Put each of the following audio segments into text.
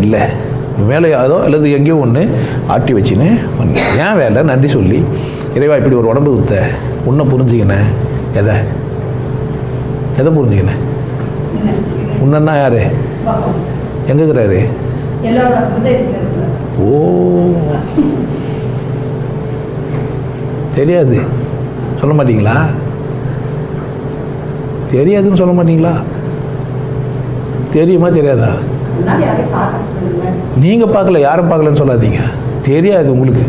இல்லை. மேலே அதோ அல்லது எங்கேயோ ஒன்று ஆட்டி வச்சுன்னு பண்ணு. ஏன் வேலை? நன்றி சொல்லி. இறைவா இப்படி ஒரு உடம்பு குத்த. உன்னை புரிஞ்சுக்கினேன் எதை? எதை புரிஞ்சுக்கினேன் உன்னா யாரு? எங்கே இருக்கிறாரு. ஓ. தெரியாது. சொல்ல மாட்டீங்களா? தெரியாதுன்னு சொல்ல மாட்டீங்களா? தெரியுமா தெரியாதா? நீங்கள் பார்க்கல யாரும் பார்க்கலன்னு சொல்லாதீங்க. தெரியாது உங்களுக்கு.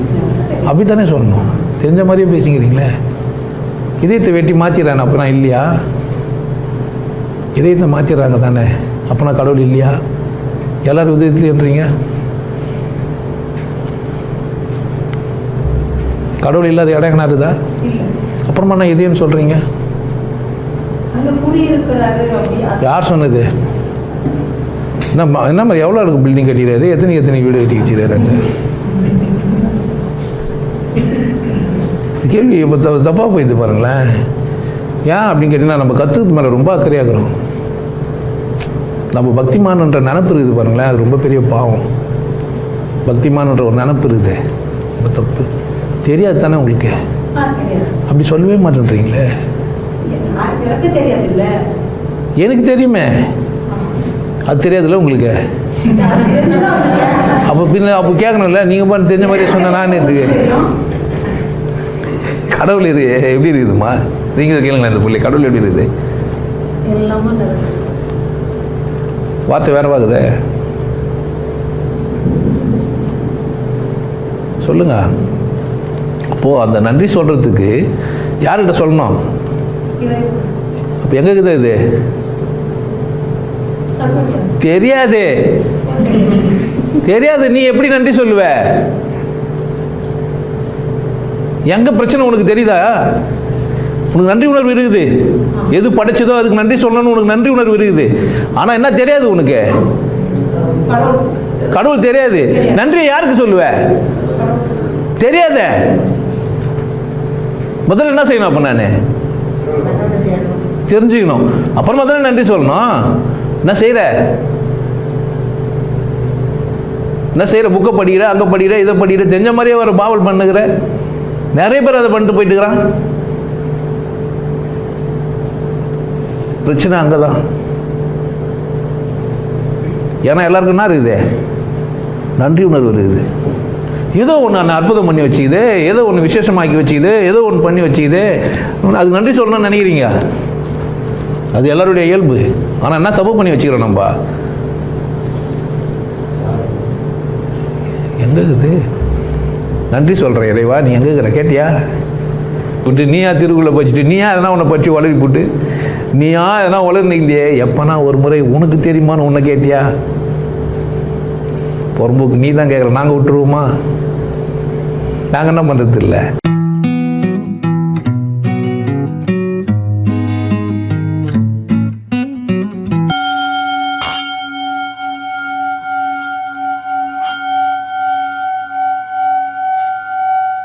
அப்படித்தானே சொல்லணும். தெரிஞ்ச மாதிரியே பேசிக்கிறீங்களே. இதயத்தை வெட்டி மாற்றிடுறான் அப்போ நான் இல்லையா? இதயத்தை மாற்றிடுறாங்க தானே. அப்போ நான் கடவுள் இல்லையா? எல்லாரும் இதயத்துலேன்றீங்க? கடவுள் இல்லாத இடம் இருக்குதா? இல்லை. அப்புறமா நான் இதயம்னு சொல்கிறீங்க அப்படி. யார் சொன்னது? என்ன ம- என்ன மாதிரி எவ்வளோ இருக்கு பில்டிங் கட்டிடுறாரு எத்தனை எத்தனை வீடு கட்டி வச்சுருக்காரு கேள்வி இப்போ த தப்பாக போயிடுது பாருங்களேன். ஏன் அப்படின்னு கேட்டிங்கன்னா நம்ம கற்றுக்கு மேலே ரொம்ப அக்கறையாகிறோம் நம்ம பக்திமான்ன்ற நினப்பு இருக்குது பாருங்களேன். அது ரொம்ப பெரிய பாவம். பக்திமான்ன்ற ஒரு நினப்பு இருக்குது. ரொம்ப தப்பு. தெரியாது தானே உங்களுக்கு? அப்படி சொல்லவே மாட்டேன்றீங்களே? எனக்கு தெரியுமே. அது தெரியாதுல்ல உங்களுக்கு? அப்போ பின்ன அப்போ கேட்கணும்ல நீங்கள் பண்ண தெரிஞ்ச மாதிரி சொன்ன நான் இதுக்கு கடவுள் இது எப்படி இருக்குதுமா நீங்கள் கேளுங்களேன் இந்த பிள்ளை கடவுள் எப்படி இருக்குது? வார்த்தை வேற வாகுதே சொல்லுங்க. அப்போது அந்த நன்றி சொல்கிறதுக்கு யார்கிட்ட சொல்லணும்? அப்போ எங்கே இருக்குது இது? தெரியாது. தெரியாது. நீ எப்படி நன்றி சொல்லுவ? எங்க பிரச்சனை உனக்கு தெரியுதா? உனக்கு நன்றி உணர்வு இருக்குது. எது படைச்சதோ அதுக்கு நன்றி சொல்லணும்னு உனக்கு நன்றி உணர்வு இருக்குது. ஆனா என்ன தெரியாது உனக்கு? கடவுள் தெரியாது. நன்றி யாருக்கு சொல்லுவ? தெரியாத. முதல்ல என்ன செய்யணும் அப்ப நான்? தெரிஞ்சுக்கணும். அப்புறமா தானே நன்றி சொல்லணும்? என்ன செய்கிற என்ன செய்கிற புக்கை படிக்கிற அங்கே படிக்கிற இதை படிக்கிற தெரிஞ்ச மாதிரியே ஒரு பாவல் பண்ணுகிற. நிறைய பேர் அதை பண்ணிட்டு போயிட்டுக்கிறான். பிரச்சனை அங்கே தான் ஏன்னா எல்லாருக்கும் என்ன இருக்குது? நன்றி உணர்வு இருக்குது. ஏதோ ஒன்று நான் அற்புதம் பண்ணி வச்சுக்குது ஏதோ ஒன்று விசேஷமாக்கி வச்சுக்குது ஏதோ ஒன்று பண்ணி வச்சுக்குது. அது நன்றி சொல்லணும்னு நினைக்கிறீங்க? அது எல்லாருடைய இயல்பு. ஆனால் என்ன தப்பு பண்ணி வச்சுக்கிறோம் நம்ம? எங்கே இருக்குது? நன்றி சொல்கிறேன் இறைவா நீ எங்கே இருக்கிற? கேட்டியா? விட்டு நீயா திருக்குள்ளே படிச்சுட்டு நீயா எதனா உன்னை பற்றி வளரி போட்டு நீயா எதனா வளர்ந்தீங்களே எப்போனா ஒரு முறை உனக்கு தெரியுமான்னு உன்னை கேட்டியா? பொறுப்புக்கு நீ தான் கேட்குற நாங்கள் விட்டுருவோமா? நாங்கள் என்ன பண்ணுறது இல்லை